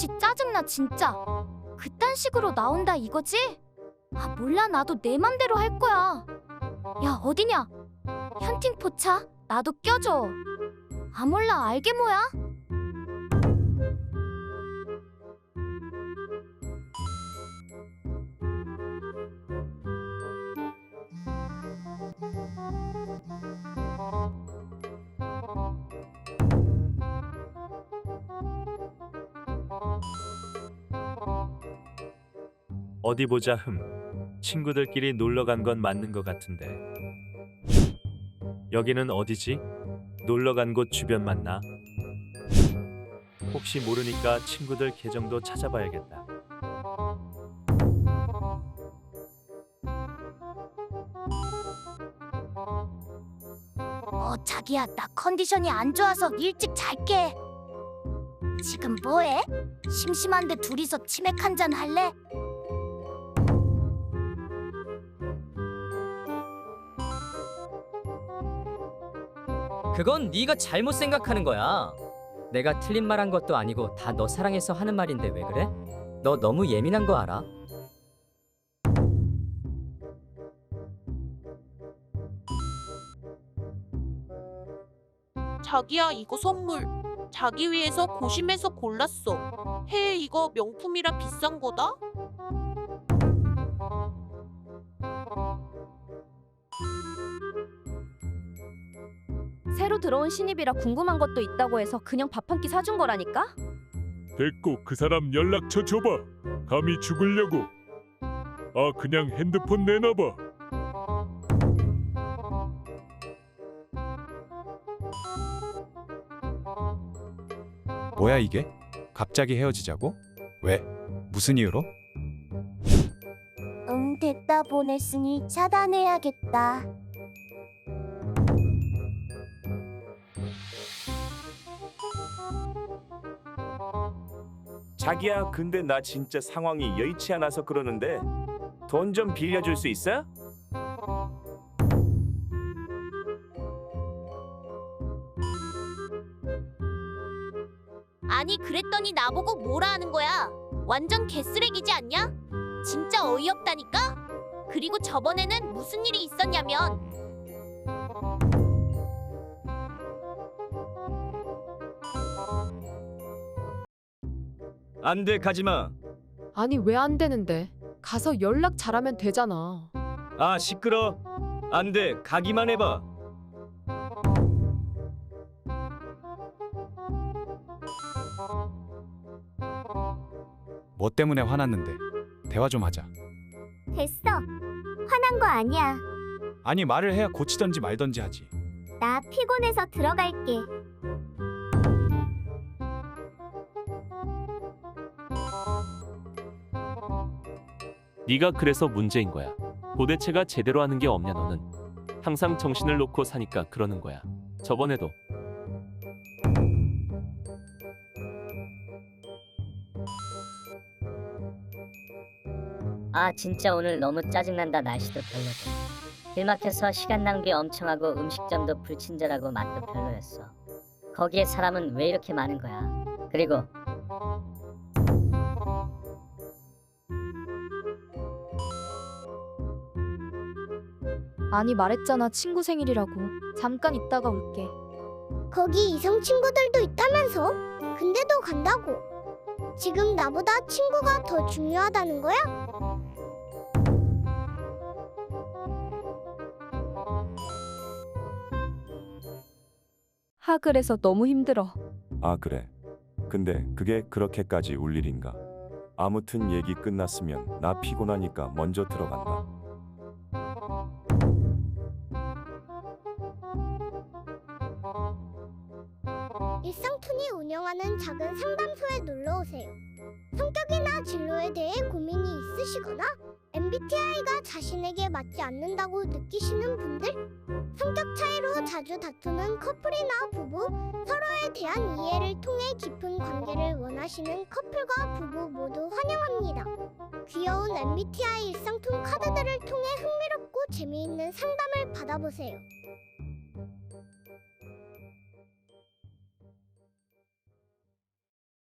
아씨 짜증나 진짜. 그딴 식으로 나온다 이거지? 아 몰라 나도 내 맘대로 할 거야. 야 어디냐? 현팅 포차 나도 껴줘. 아 몰라 알게 뭐야? 어디 보자 흠. 친구들끼리 놀러 간 건 맞는 것 같은데. 여기는 어디지? 놀러 간 곳 주변 맞나? 혹시 모르니까 친구들 계정도 찾아봐야겠다. 어 자기야 나 컨디션이 안 좋아서 일찍 잘게. 지금 뭐해? 심심한데 둘이서 치맥 한 잔 할래? 그건 네가 잘못 생각하는 거야. 내가 틀린 말 한 것도 아니고 다 너 사랑해서 하는 말인데 왜 그래? 너 너무 예민한 거 알아? 자기야 이거 선물 자기 위해서 고심해서 골랐어 해 이거 명품이라 비싼 거다 새로 들어온 신입이라 궁금한 것도 있다고 해서 그냥 밥 한 끼 사준 거라니까? 됐고 그 사람 연락처 줘봐. 감히 죽으려고. 아 그냥 핸드폰 내놔봐. 뭐야 이게? 갑자기 헤어지자고? 왜? 무슨 이유로? 응 됐다 보냈으니 차단해야겠다. 자기야, 근데 나 진짜 상황이 여의치 않아서 그러는데 돈 좀 빌려줄 수 있어? 아니 그랬더니 나보고 뭐라 하는 거야? 완전 개쓰레기지 않냐? 진짜 어이없다니까? 그리고 저번에는 무슨 일이 있었냐면 안 돼 가지마. 아니 왜 안 되는데? 가서 연락 잘하면 되잖아. 아 시끄러. 안 돼 가기만 해봐. 뭐 때문에 화났는데? 대화 좀 하자. 됐어. 화난 거 아니야. 아니 말을 해야 고치던지 말던지 하지. 나 피곤해서 들어갈게. 네가 그래서 문제인 거야. 도대체가 제대로 하는 게 없냐 너는. 항상 정신을 놓고 사니까 그러는 거야. 저번에도 아 진짜 오늘 너무 짜증난다 날씨도 별로고 길 막혀서 시간 낭비 엄청 하고 음식점도 불친절하고 맛도 별로였어 거기에 사람은 왜 이렇게 많은 거야 그리고 아니 말했잖아 친구 생일이라고. 잠깐 있다가 올게. 거기 이성 친구들도 있다면서? 근데도 간다고. 지금 나보다 친구가 더 중요하다는 거야? 하 그래서 너무 힘들어. 아, 그래. 근데 그게 그렇게까지 울 일인가? 아무튼 얘기 끝났으면 나 피곤하니까 먼저 들어간다. 일상툰이 운영하는 작은 상담소에 놀러 오세요. 성격이나 진로에 대해 고민이 있으시거나 MBTI가 자신에게 맞지 않는다고 느끼시는 분들, 성격 차이로 자주 다투는 커플이나 부부, 서로에 대한 이해를 통해 깊은 관계를 원하시는 커플과 부부 모두 환영합니다. 귀여운 MBTI 일상툰 카드들을 통해 흥미롭고 재미있는 상담을 받아보세요.